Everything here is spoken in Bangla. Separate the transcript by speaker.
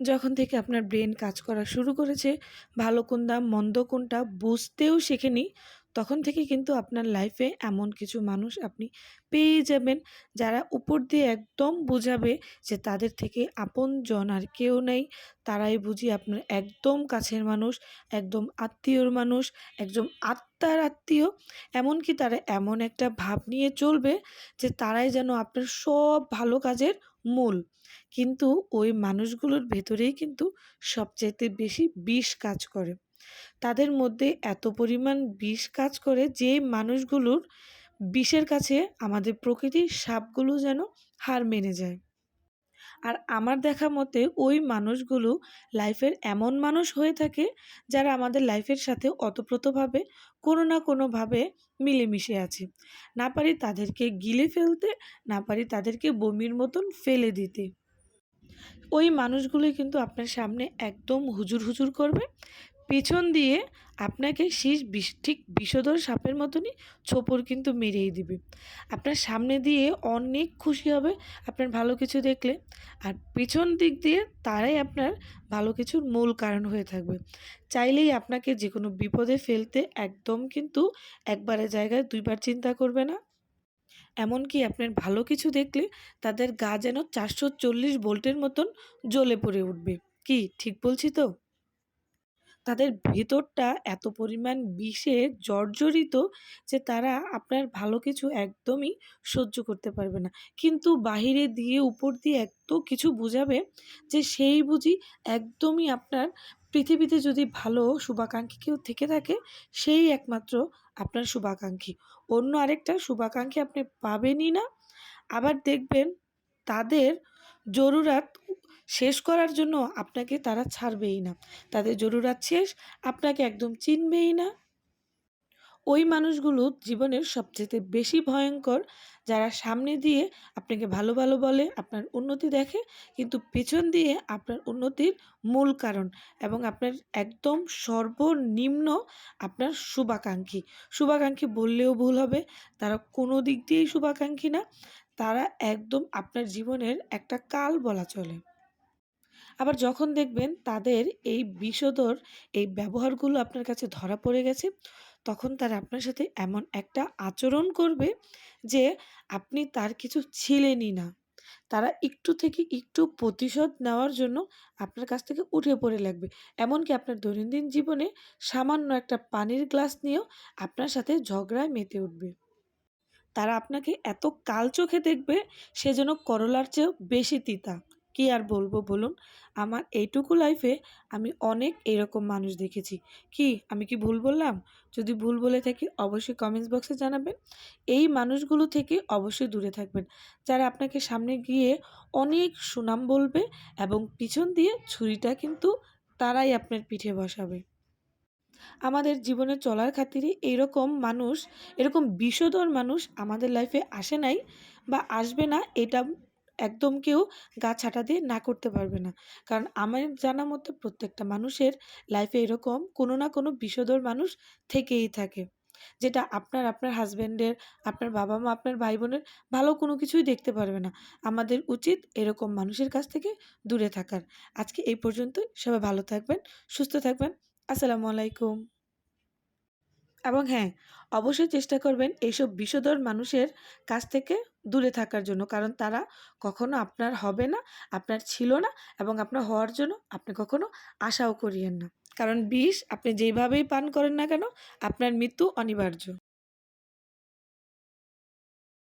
Speaker 1: যখন থেকে আপনার ব্রেন কাজ করা শুরু করেছে, ভালো কোনটা মন্দ কোনটা বুঝতেও শেখেনি, তখন থেকে কিন্তু আপনার লাইফে এমন কিছু মানুষ আপনি পেয়ে যাবেন, যারা উপর দিয়ে একদম বোঝাবে যে তাদের থেকে আপনজন আর কেউ নেই। তারাই বুঝি আপনার একদম কাছের মানুষ, একদম আত্মীয়র মানুষ, একদম আত্মার আত্মীয়। এমনকি তারা এমন একটা ভাব নিয়ে চলবে যে তারাই যেন আপনার সব ভালো কাজের মূল। কিন্তু ওই মানুষগুলোর ভেতরেই কিন্তু সবচাইতে বেশি বিষ কাজ করে। তাদের মধ্যে এত পরিমাণ বিষ কাজ করে যে মানুষগুলোর বিষের কাছে আমাদের প্রকৃতির সাপগুলো যেন হার মেনে যায়। আর আমার দেখা মতে ওই মানুষগুলো লাইফের এমন মানুষ হয়ে থাকে যারা আমাদের লাইফের সাথে অতপ্রতভাবে কোনো না কোনোভাবে মিলেমিশে আছে। না পারি তাদেরকে গিলে ফেলতে, না পারি তাদেরকে বমির মতন ফেলে দিতে। ওই মানুষগুলোই কিন্তু আপনার সামনে একদম হুজুর হুজুর করবে। পেছন দিয়ে আপনাকে শীষ ঠিক বিষধর সাপের মতনই ছোপর কিন্তু মেরেই দিবে। আপনার সামনে দিয়ে অনেক খুশি হবে আপনার ভালো কিছু দেখলে। আর পেছন দিক দিয়ে তারাই আপনার ভালো কিছুর মূল কারণ হয়ে থাকবে। চাইলেই আপনাকে যে কোনো বিপদে ফেলতে একদম কিন্তু একবারের জায়গায় দুইবার চিন্তা করবে না। এমনকি আপনার ভালো কিছু দেখলে তাদের গা যেন চারশো চল্লিশ ভোল্টের মতন জ্বলে পড়ে উঠবে। কি, ঠিক বলছি তো? তাদের ভেতরটা এত পরিমাণ বিষে, জর্জরিত যে তারা আপনার ভালো কিছু একদমই সহ্য করতে পারবে না। কিন্তু বাহিরে দিয়ে উপর দিয়ে এত কিছু বুঝাবে যে সেই বুঝি একদমই আপনার পৃথিবীতে যদি ভালো শুভাকাঙ্ক্ষী কেউ থেকে থাকে, সেই একমাত্র আপনার শুভাকাঙ্ক্ষী। অন্য আরেকটা শুভাকাঙ্ক্ষী আপনি পাবেনই না। আবার দেখবেন তাদের জরুরাত শেষ করার জন্য আপনাকে তারা ছাড়বেই না। তাদের জরুরাত শেষ, আপনাকে একদম চিনবেই না। ওই মানুষগুলো জীবনের সবচেয়ে বেশি ভয়ঙ্কর, যারা সামনে দিয়ে আপনাকে ভালো ভালো বলে, আপনার উন্নতি দেখে, কিন্তু পেছন দিয়ে আপনার উন্নতির মূল কারণ এবং আপনার একদম সর্বনিম্ন আপনার শুভাকাঙ্ক্ষী। শুভাকাঙ্ক্ষী বললেও ভুল হবে, তারা কোনো দিক দিয়েই শুভাকাঙ্ক্ষী না, তারা একদম আপনার জীবনের একটা কাল বলা চলে। আবার যখন দেখবেন তাদের এই বিষধর এই ব্যবহারগুলো আপনার কাছে ধরা পড়ে গেছে, তখন তারা আপনার সাথে এমন একটা আচরণ করবে যে আপনি তার কিছু ছিলেনই না। তারা একটু থেকে একটু প্রতিশোধ নেওয়ার জন্য আপনার কাছ থেকে উঠে পড়ে লাগবে। এমনকি আপনার দৈনন্দিন জীবনে সামান্য একটা পানির গ্লাস নিয়েও আপনার সাথে ঝগড়ায় মেতে উঠবে। তারা আপনাকে এত কাল চোখে দেখবে সেজন্য করলার চেয়েও বেশি তিতা। কি আর বলব বলুন? আমার এইটুকু লাইফে আমি অনেক এরকম মানুষ দেখেছি। কি, আমি কি ভুল বললাম? যদি ভুল বলে থাকি অবশ্যই কমেন্টস বক্সে জানাবেন। এই মানুষগুলো থেকে অবশ্যই দূরে থাকবেন। যারা আপনাকে সামনে গিয়ে অনেক সুনাম বলবে এবং পিছন দিয়ে ছুরিটা কিন্তু তারাই আপনার পিঠে বসাবে। আমাদের জীবনে চলার খাতিরে এরকম মানুষ, এরকম বিষধর মানুষ আমাদের লাইফে আসে নাই বা আসবে না, এটা একদম কেউ গা ছাটা দিয়ে না করতে পারবে না। কারণ আমার জানা মতো প্রত্যেকটা মানুষের লাইফে এরকম কোনো না কোনো বিষদর মানুষ থেকেই থাকে। যেটা আপনার আপনার হাজব্যান্ডের আপনার বাবা মা, আপনার ভাই বোনের ভালো কোনো কিছুই দেখতে পারবে না। আমাদের উচিত এরকম মানুষের কাছ থেকে দূরে থাকার। আজকে এই পর্যন্তই। সবাই ভালো থাকবেন, সুস্থ থাকবেন। আসসালামু আলাইকুম। এবং হ্যাঁ অবশ্যই চেষ্টা করবেন এইসব বিষধর মানুষের কাছ থেকে দূরে থাকার জন্য। কারণ তারা কখনো আপনার হবে না, আপনার ছিল না এবং আপনার হওয়ার জন্য আপনি কখনো আশাও করিয়েন না। কারণ বিষ আপনি যেইভাবেই পান করেন না কেন, আপনার মৃত্যু অনিবার্য।